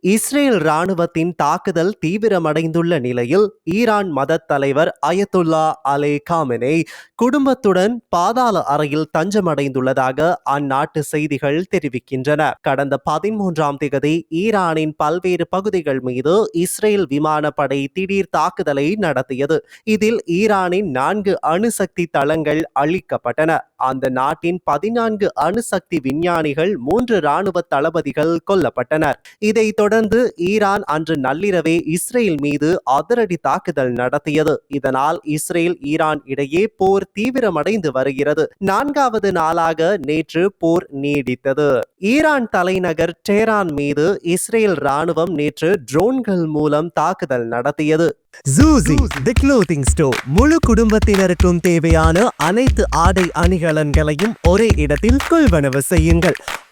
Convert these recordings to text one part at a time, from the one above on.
Israel ராணுவத்தின் தாக்குதல் தீவிரமடைந்துள்ள நிலையில் ஈரான் மத தலைவர் அயத்துல்லா அலே காமெனே குடும்பத்துடன் பாதாள அறையில் தஞ்சமடைந்துள்ளதாக அந்நாட்டு செய்திகள் தெரிவிக்கின்றன. கடந்த பதிமூன்றாம் தேதி ஈரானின் பல்வேறு பகுதிகள் மீது இஸ்ரேல் விமானப்படை திடீர் தாக்குதலை நடத்தியது. இதில் ஈரானின் நான்கு அணுசக்தி தளங்கள் அழிக்கப்பட்டன. அந்த நாட்டின் பதினான்கு அணுசக்தி விஞ்ஞானிகள் மூன்று ராணுவ தளபதிகள் கொல்லப்பட்டனர். இதைத் தொடர்ந்து ஈரான் அன்று நள்ளிரவே இஸ்ரேல் மீது அதிரடி தாக்குதல் நடத்தியது. இதனால் இஸ்ரேல் ஈரான் இடையே போர் தீவிரமடைந்து வருகிறது. நான்காவது நாளாக நேற்று போர் நீடித்தது. ஈரான் தலைநகர் டேரான் மீது இஸ்ரேல் ராணுவம் நேற்று ட்ரோன்கள் மூலம் தாக்குதல் நடத்தியது. ஜூசி தி க்ளோத்திங் ஸ்டோர் முழு குடும்பத்தினருக்கும் தேவையான அனைத்து ஆடை அணிகலன்களையும் ஒரே இடத்தில் கொள்வனவு செய்யுங்கள்.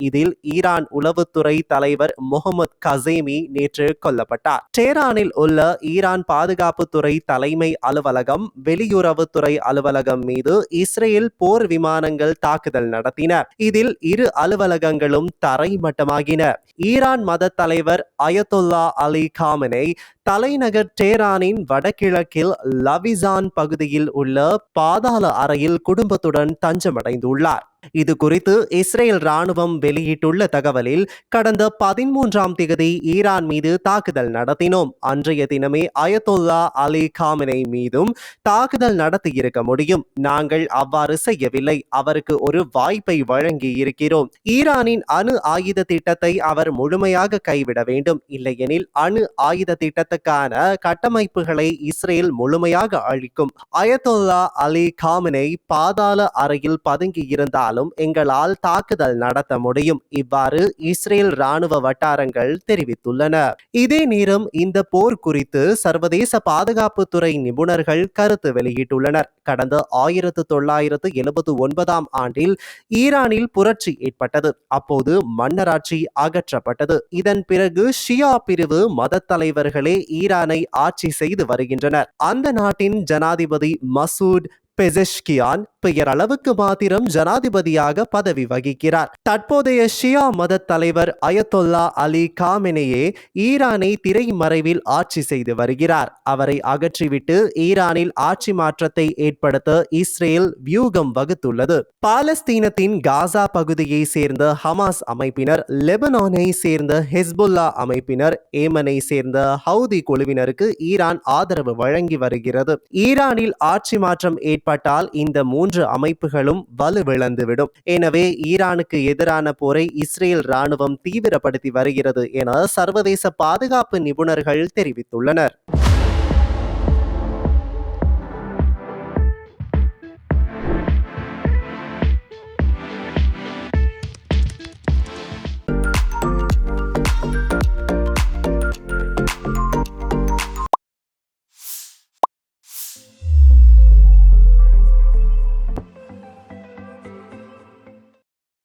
இதில் ஈரான் உளவுத்துறை தலைவர் முகமது கசேமி நேற்று கொல்லப்பட்டார். டேரானில் உள்ள ஈரான் பாதுகாப்புத்துறை தலைமை அலுவலகம் வெளியுறவுத்துறை அலுவலகம் மீது இஸ்ரேல் போர் விமானங்கள் தாக்குதல் நடத்தின. இதில் இரு அலுவலகங்களும் தரைமட்டமாகின. ஈரான் மத தலைவர் அயத்துல்லா அலி காமனை தலைநகர் டேரானின் வடகிழக்கில் லவிசான் பகுதியில் உள்ள பாதாள அறையில் குடும்பத்துடன் தஞ்சமடைந்துள்ளார். இது குறித்து இஸ்ரேல் ராணுவம் வெளியிட்டுள்ள தகவலில் கடந்த பதிமூன்றாம் தேதி ஈரான் மீது தாக்குதல் நடத்தினோம். அன்றைய தினமே அயத்தொல்லா அலி காமினை மீதும் தாக்குதல் நடத்தி இருக்க முடியும். நாங்கள் அவ்வாறு செய்யவில்லை. அவருக்கு ஒரு வாய்ப்பை வழங்கி இருக்கிறோம் ஈரானின் அணு ஆயுத திட்டத்தை அவர் முழுமையாக கைவிட வேண்டும். இல்லையெனில் அணு ஆயுத திட்டத்தை செய்வதற்கான கட்டமைப்புகளை இஸ்ரேல் முழுமையாக அழிக்கும். அயத்துல்லா அலி காமினை பாதாள அறையில் பதுங்கி இருந்தாலும் எங்களால் தாக்குதல் நடத்த முடியும். இவ்வாறு இஸ்ரேல் ராணுவ வட்டாரங்கள் தெரிவித்துள்ளன. இதே நேரம் இந்த போர் குறித்து சர்வதேச பாதுகாப்புத்துறை நிபுணர்கள் கருத்து வெளியிட்டுள்ளனர். கடந்த ஆயிரத்து தொள்ளாயிரத்து எழுபத்து ஒன்பதாம் ஆண்டில் ஈரானில் புரட்சி ஏற்பட்டது. அப்போது மன்னராட்சி அகற்றப்பட்டது. இதன் பிறகு ஷியா பிரிவு மத தலைவர்களே ஈரானை ஆட்சி செய்து வருகின்றனர். அந்த நாட்டின் ஜனாதிபதி மசூத் பெசெஷ்கியான் பெயர் அளவுக்கு மாத்திரம் ஜனாதிபதியாக பதவி வகிக்கிறார். தற்போதைய ஷியா மத தலைவர் அயத்தொல்லா அலி காமெனேயே ஈரானை திரைமறைவில் ஆட்சி செய்து வருகிறார். அவரை அகற்றிவிட்டு ஈரானில் ஆட்சி மாற்றத்தை ஏற்படுத்த இஸ்ரேல் வியூகம் வகுத்துள்ளது. பாலஸ்தீனத்தின் காசா பகுதியை சேர்ந்த ஹமாஸ் அமைப்பினர் லெபனானை சேர்ந்த ஹெஸ்புல்லா அமைப்பினர் ஏமனை சேர்ந்த ஹவுதி குழுவினருக்கு ஈரான் ஆதரவு வழங்கி வருகிறது. ஈரானில் ஆட்சி மாற்றம் ஏற்ப ஏற்பட்டால் இந்த மூன்று அமைப்புகளும் வலுவிழந்துவிடும் எனவே ஈரானுக்கு எதிரான போரை இஸ்ரேல் ராணுவம் தீவிரப்படுத்தி வருகிறது என சர்வதேச பாதுகாப்பு நிபுணர்கள் தெரிவித்துள்ளனர்.